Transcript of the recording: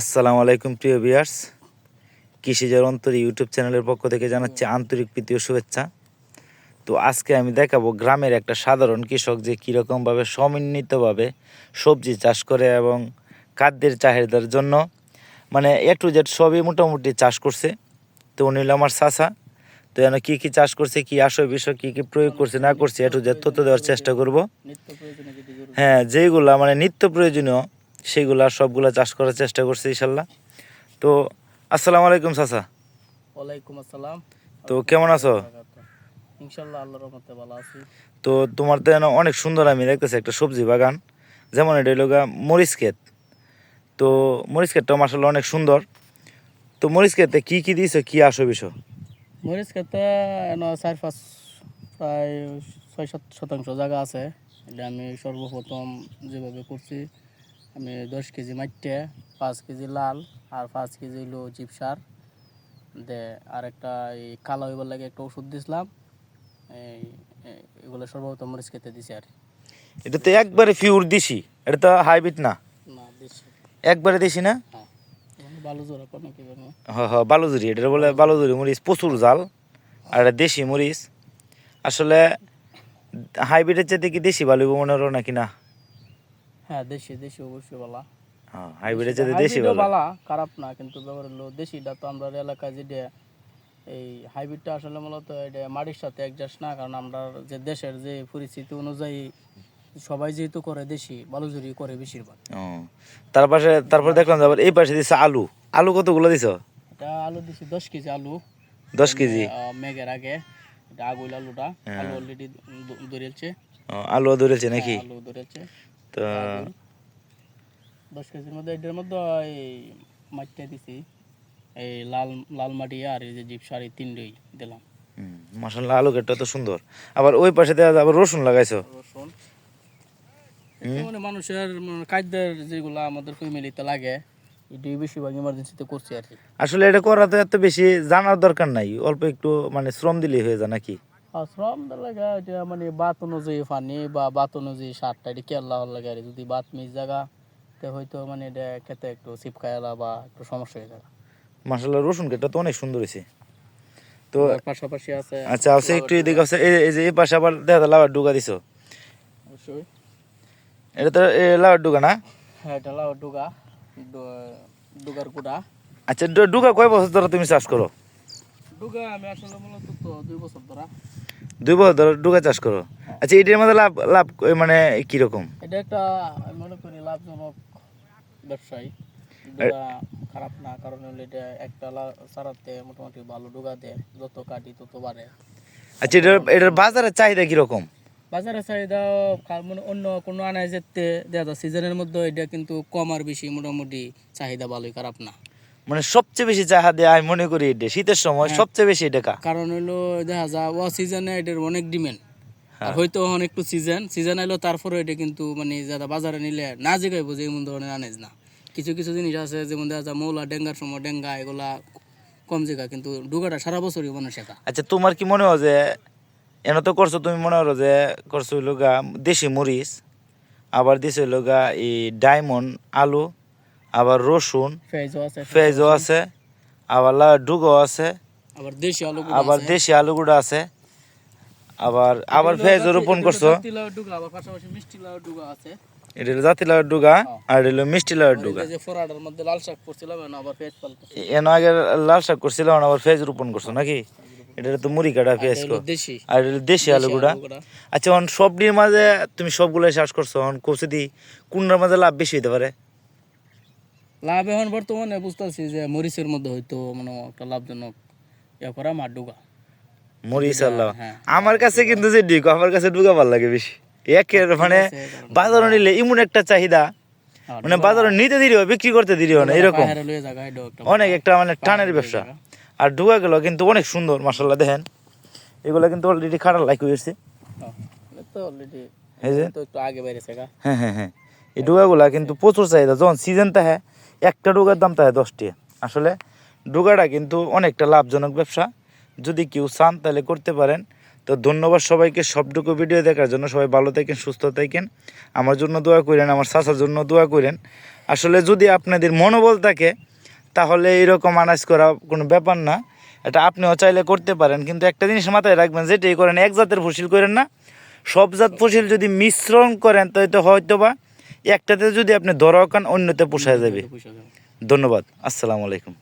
আসসালামু আলাইকুম প্রিয় বিয়ার্স কৃষিজার অন্তর ইউটিউব চ্যানেলের পক্ষ থেকে জানাচ্ছি আন্তরিক প্রীতি ও শুভেচ্ছা। তো আজকে আমি দেখাবো গ্রামের একটা সাধারণ কৃষক যে কীরকমভাবে সমন্বিতভাবে সবজি চাষ করে এবং খাদ্যের চাহিদার জন্য মানে এ টু জেড সবই মোটামুটি চাষ করছে। তো উনি হলো আমার চাষা তো যেন কী কী চাষ করছে কী আসয় বিষয় কী কী প্রয়োগ করছে না করছে এ টু জেড তথ্য দেওয়ার চেষ্টা করব। হ্যাঁ যেইগুলা মানে নিত্য প্রয়োজনীয় সেইগুলা সবগুলা চাষ করার চেষ্টা করছি ইনশাল্লাহ। তো আসসালামু আলাইকুম চাচা। ওয়ালাইকুম আসসালাম। তো কেমন আছো? ইনশাল্লাহ আল্লাহর রহমতে ভালো আছি। তো তোমার তো অনেক সুন্দর আমি দেখতেছি একটা সবজি বাগান। যেমন এটা হলো মরিচ ক্ষেত। তো মরিচ ক্ষেতটা মাসাল্লাহ অনেক সুন্দর। তো মরিচ ক্ষেতে কী কী দিয়েছ কী আসো বিষয়? মরিচ খেতে চার পাঁচ প্রায় ছয় সাত শতাংশ জায়গা আছে। এটা আমি সর্বপ্রথম যেভাবে করছি আমি দশ কেজি মাইটে পাঁচ কেজি লাল আর পাঁচ কেজি হইল জিপ সার দে আর একটা এই কালো হইবার লাগে একটা ওষুধ দিছিলাম। এই এগুলো সর্বপ্রথম মরিচ খেতে দিছি আর। এটা তো একবারে পিওর দিছি এটা তো হাইব্রিড না? না দিছি একবারে দিছি না? হ্যাঁ। বালুজুরি এটা বলে বালুজুরি মরিচ প্রচুর জাল আর এটা দেশি মরিচ। আসলে হাইব্রিডের চাইতে কি দেশি ভালো মনে হলো নাকি না? হ্যাঁ দেশি দেশি অবশ্যই ভালো হ্যাঁ হাইব্রিডের চাইতে দেশি ভালো খারাপ না কিন্তু ব্যাপার হলো দেশিটা তো আমরা এলাকায় যেটা এই হাইব্রিডটা আসলে মূলত এটা মাটির সাথে অ্যাডজাস্ট না কারণ আমরা যে দেশের যে পরিস্থিতি অনুযায়ী সবাই যেহেতু করে দেশি বালুজুরি করে বেশিরভাগ তার পাশে তারপর দেখলাম আবার এই পাশে দিছে আলু আলু কতগুলো দিছ এটা আলু দিছি দশ কেজি আলু দশ কেজি মেঘের আগে এটা আগুল আলুটা হ্যাঁ। আলু অলরেডি ধরেছে আলু ধরেছে নাকি আলু ধরেছে তো দশ কেজির মধ্যে এটার মধ্যে এই মাটিটা দিছি। এই লাল লাল মাটি আর এই যে তিনটেই দিলাম। মাসাল্লাহ আলু তো সুন্দর। আবার ওই পাশে দেওয়া আবার রসুন লাগাইছো? রসুন? মানে মানুষের মানে খাদ্যের যেগুলো আমাদের ফ্যামিলিতে লাগে এটি বেশিরভাগ ইমার্জেন্সিতে করছি আর কি। আসলে এটা করা তো এত বেশি জানার দরকার নাই। অল্প একটু মানে শ্রম দিলেই হয়ে যায় নাকি? শ্রম লাগে এটা মানে বাত অনুযায়ী পানি বা বাত অনুযায়ী সারটা এটা লাগার লাগে আর যদি বাত মিস জায়গা তো হয়তো মানে এটা খেতে একটু চিপকায়লা বা একটু সমস্যা হয়ে যায় মাসাল্লাহ রসুন কেটটা তো অনেক সুন্দর হয়েছে তো পাশাপাশি আছে আচ্ছা আছে একটু এদিকে আছে এই যে এই পাশে আবার দেখা লাভার ডুগা দিছো। অবশ্যই। এটা তো লাভার ডুগা না? হ্যাঁ এটা লাউ ডুগা ডুগার কুড়া আচ্ছা ডুগা কয় বছর ধরে তুমি চাষ করো? ডুগা আমি আসলে মূলত তো দুই বছর ধরা। দুই বছর ধরে ডুগা চাষ করো। আচ্ছা এটার মধ্যে লাভ লাভ মানে কীরকম? এটা একটা মনে করি লাভজনক ব্যবসায়ী। খারাপ না কারণ হলো এটা একটা চারাতে মোটামুটি ভালো ডুগা দেয় যত কাটি তত বাড়ে। আচ্ছা এটার এটার বাজারের চাহিদা কীরকম? বাজারে চাহিদা মানে অন্য কোনো আনায় যেতে দেখা সিজনের মধ্যে এটা কিন্তু কম আর বেশি মোটামুটি চাহিদা ভালোই খারাপ না। মানে সবচেয়ে বেশি চাহা চাহিদা আমি মনে করি এটা শীতের সময় সবচেয়ে বেশি এটা কারণ হলো দেখা যায় ও সিজনে এটার অনেক ডিমান্ড হ্যাঁ। আর হয়তো এখন একটু সিজন সিজন এলো তারপরে এটা কিন্তু মানে যারা বাজারে নিলে না জিগাইবো যে এমন ধরনের আনেজ না। কিছু কিছু জিনিস আছে যেমন দেখা যায় মৌলা ডেঙ্গার সময় ডেঙ্গা এগুলা কম জায়গা কিন্তু ডুগাটা সারা বছরই মানুষ শেখা আচ্ছা তোমার কি মনে হয় যে এনে তো করছ তুমি মনে করো যে করছ হইল গা দেশি মরিচ আবার দিছে হইল গা এই ডায়মন্ড আলু আবার রসুন ফেজও আছে পেঁয়াজও আছে। আবার ডুগো আছে আবার দেশি আলু গুঁড়া আছে। আবার আবার পেঁয়াজও রোপণ করছ। এটা হলো জাতি লাউর ডুগা আর এটা হলো মিষ্টি লাউর ডুগা। পেঁয়াজ এন আগে লাল শাক করছিল আবার পেঁয়াজ রোপণ করছ নাকি? এটা তো মুড়ি কাটা পেঁয়াজ আর এটা দেশি আলু গুঁড়া। গুঁড়া। আচ্ছা এখন সবটির মাঝে তুমি সবগুলো চাষ করছ এখন কোচে দি কোনটার মাঝে লাভ বেশি হতে পারে। লাভ এখন বর্তমানে বুঝতেছি যে মরিচের মধ্যে হয়তো মানে একটা লাভজনক ইয়া করা মার ডুগা। মরিচ আল্লাহ হ্যাঁ। আমার কাছে কিন্তু যে ডিগো আমার কাছে ডুগা ভালো লাগে বেশি। একের মানে বাজারে নিলে এমন একটা চাহিদা। মানে বাজারে নিতে দিলেও বিক্রি করতে দিলেও না এরকম। অনেক একটা মানে টানের ব্যবসা। আর ডুগা গেল কিন্তু অনেক সুন্দর মাসাল্লাহ দেখেন। এগুলো কিন্তু অলরেডি খাটার লাইক হয়েছে। হ্যাঁ, তো অলরেডি এই যে। তো একটু আগে বাইরে জায়গা হ্যাঁ হ্যাঁ হ্যাঁ। এই ডোগাগুলা কিন্তু প্রচুর চাহিদা। যখন সিজন থাকে একটা ডোগার দাম থাকে দশটি আসলে ডোগাটা কিন্তু অনেকটা লাভজনক ব্যবসা। যদি কেউ চান তাহলে করতে পারেন। তো ধন্যবাদ সবাইকে, সবটুকু ভিডিও দেখার জন্য সবাই ভালো থাকেন, সুস্থ থাকেন। আমার জন্য দোয়া করেন, আমার চাষার জন্য দোয়া করেন। আসলে যদি আপনাদের মনোবল থাকে, তাহলে এরকম আনাজ করা কোনো ব্যাপার না। এটা আপনিও চাইলে করতে পারেন। কিন্তু একটা জিনিস মাথায় রাখবেন, যেটাই করেন, এক জাতের ফসিল করেন না। সব জাত ফসিল যদি মিশ্রণ করেন তাই তো হয়তো বা একটাতে যদি আপনি দরাও অন্যতে পোষায় যাবে। ধন্যবাদ। আসসালামু আলাইকুম।